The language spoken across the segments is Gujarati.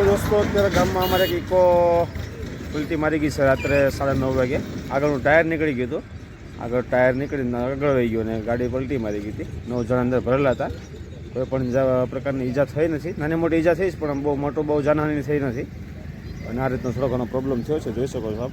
તો દોસ્તો, અત્યારે ગામમાં અમારે એક ઇકો ઉલટી મારી ગઈ છે રાત્રે સાડા નવ વાગે. આગળનું ટાયર નીકળી ગયું હતું. આગળ ટાયર નીકળીને આગળ વહી ગયું અને ગાડી પલટી મારી ગઈ હતી. નવ જણા અંદર ભરેલા હતા. કોઈ પણ પ્રકારની ઈજા થઈ નથી. નાની મોટી ઈજા થઈ છે, પણ બહુ મોટો, બહુ જાનહાની થઈ નથી. અને આ રીતનો થોડો ઘણો પ્રોબ્લેમ થયો છે. જોઈ શકો છો આપ.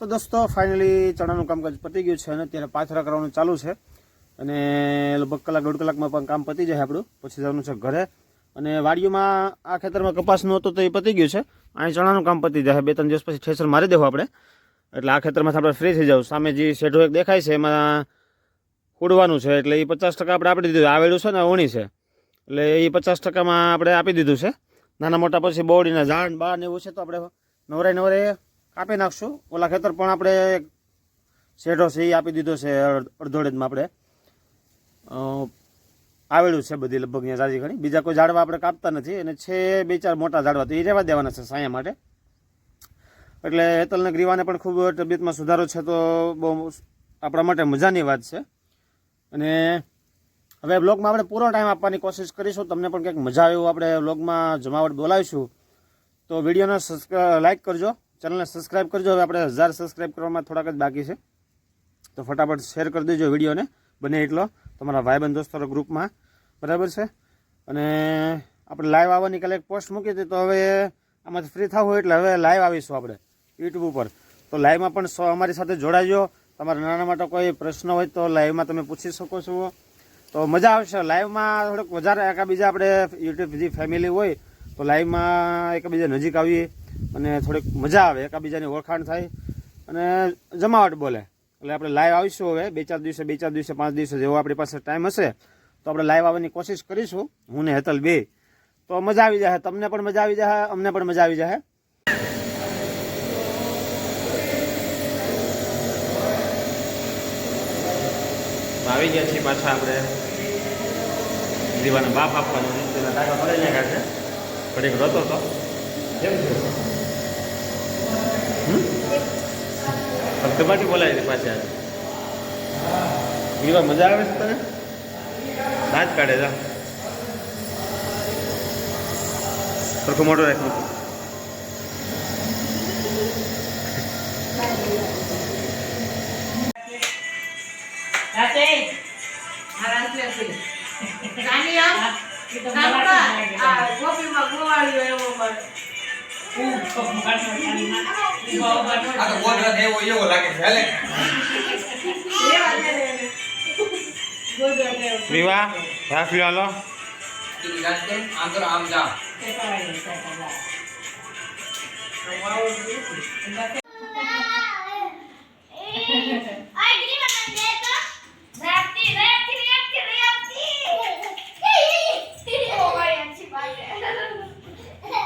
તો દોસ્તો ફાઇનલી ચણાનું કામકાજ પતી ગયું છે અને અત્યારે પાથરા કરવાનું ચાલુ છે. અને લગભગ કલાક, દોઢ કલાકમાં પણ કામ પતી જાય આપણું. પછી જવાનું છે ઘરે. અને વાડીઓમાં આ ખેતરમાં કપાસ નહોતો તો એ પતી ગયું છે. અહીં ચણાનું કામ પતી જાય. બે, ત્રણ દિવસ પછી ઠેસર મારી દેવું આપણે. એટલે આ ખેતરમાંથી આપણે ફ્રી થઈ જાવ સામે જે શેઢો એક દેખાય છે, એમાં ઉડવાનું છે. એટલે એ પચાસ ટકા આપણે આપી દીધું. આવેલું છે ને ઓણી છે. એટલે એ પચાસ ટકામાં આપણે આપી દીધું છે. નાના મોટા પછી બોડીના ઝાડ બાર ને એવું છે તો આપણે નવરાય નવરે કાપી નાખશું. ઓલા ખેતર પણ આપણે શેઢો છે એ આપી દીધો છે, અડ- અડધોડેજમાં આપણે. આવેલું છે બધી લગભગ અહીંયા જાજી ઘણી. બીજા કોઈ ઝાડવા આપણે કાપતા નથી. અને છે બે ચાર મોટા ઝાડવા તો એ રહેવા દેવાના છે સાયા માટે. એટલે હેતલને ગ્રીવાને પણ ખૂબ તબિયતમાં સુધારો છે તો બહુ આપણા માટે મજાની વાત છે. અને હવે બ્લોગમાં આપણે પૂરો ટાઈમ આપવાની કોશિશ કરીશું. તમને પણ કંઈક મજા આવે આપણે બ્લોગમાં જમાવટ બોલાવીશું. તો વિડીયોને લાઇક કરજો. ચેનલને સબસ્ક્રાઈબ કરજો. હવે આપણે હજાર સબસ્ક્રાઈબ કરવામાં થોડાક જ બાકી છે. તો ફટાફટ શેર કરી દેજો વિડીયોને. બને એટલો તમારા ભાઈબંધ દોસ્તો ગ્રુપમાં. બરાબર છે? અને આપણે લાઈવ આવવાની કાલે એક પોસ્ટ મૂકી હતી, તો હવે આમાંથી ફ્રી થવું હોય એટલે હવે લાઈવ આવીશું આપણે યુટ્યુબ ઉપર. તો લાઈવમાં પણ અમારી સાથે જોડાજો. તમારા નાના માટે કોઈ પ્રશ્ન હોય તો લાઈવમાં તમે પૂછી શકો છો. તો મજા આવશે. લાઈવમાં થોડુંક વધારે એકાબીજા આપણે યુટ્યુબ જે ફેમિલી હોય, તો લાઈવમાં એકબીજા નજીક આવીએ. અને થોડીક મજા આવે, એકાબીજાની ઓળખાણ થાય. અને જમાવટ બોલે. એટલે આપણે લાઈવ આવીશું હવે, બે ચાર દિવસે, બે ચાર દિવસે, પાંચ દિવસે જેવો આપણી પાસે ટાઈમ હશે, તો આપણે લાઈવ આવવાની કોશિશ કરીશું. હું ને હેતલ બે. તો મજા આવી જાય તમને પણ મજા આવી જાય અમને પણ મજા આવી જાય આવી ગયા છીએ પાછા આપણે. દીવાના બાપ આપવાનું છે. તેના મળે ને કાઢે ઘડીક રોતો તો. કેમ છે? ધબધબાટી બોલાય છે પાછી આજે. મજા આવે છે તને? દાંત કાઢે જા. સરખું મોટો રાખ્યું ગોપીમાં ગોવાળીઓ એવો મળે આ તો ગોદરા દેવો એવો લાગે છે હેલે વિવાહ રાફી હાલો આગળ આમ જા